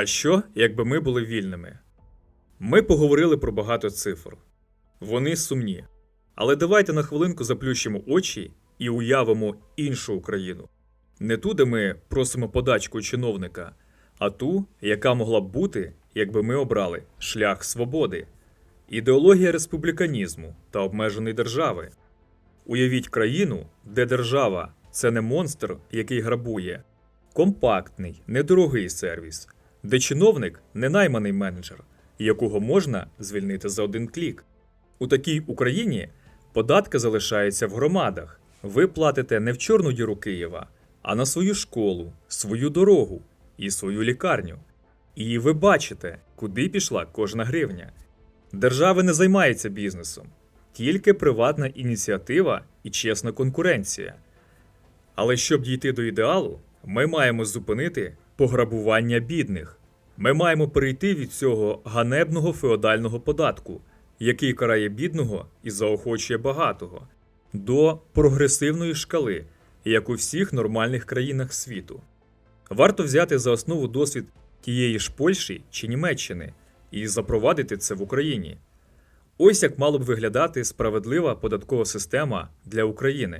А що, якби ми були вільними? Ми поговорили про багато цифр. Вони сумні. Але давайте на хвилинку заплющимо очі і уявимо іншу Україну. Не ту, де ми просимо подачку чиновника, а ту, яка могла б бути, якби ми обрали шлях свободи, ідеологія республіканізму та обмеженої держави. Уявіть країну, де держава це не монстр, який грабує, компактний, недорогий сервіс, де чиновник не найманий менеджер, якого можна звільнити за один клік. У такій Україні податки залишаються в громадах. Ви платите не в чорну діру Києва, а на свою школу, свою дорогу і свою лікарню. І ви бачите, куди пішла кожна гривня. Держава не займається бізнесом, тільки приватна ініціатива і чесна конкуренція. Але щоб дійти до ідеалу, ми маємо зупинити пограбування бідних. Ми маємо перейти від цього ганебного феодального податку, який карає бідного і заохочує багатого, до прогресивної шкали, як у всіх нормальних країнах світу. Варто взяти за основу досвід тієї ж Польщі чи Німеччини і запровадити це в Україні. Ось як мала б виглядати справедлива податкова система для України.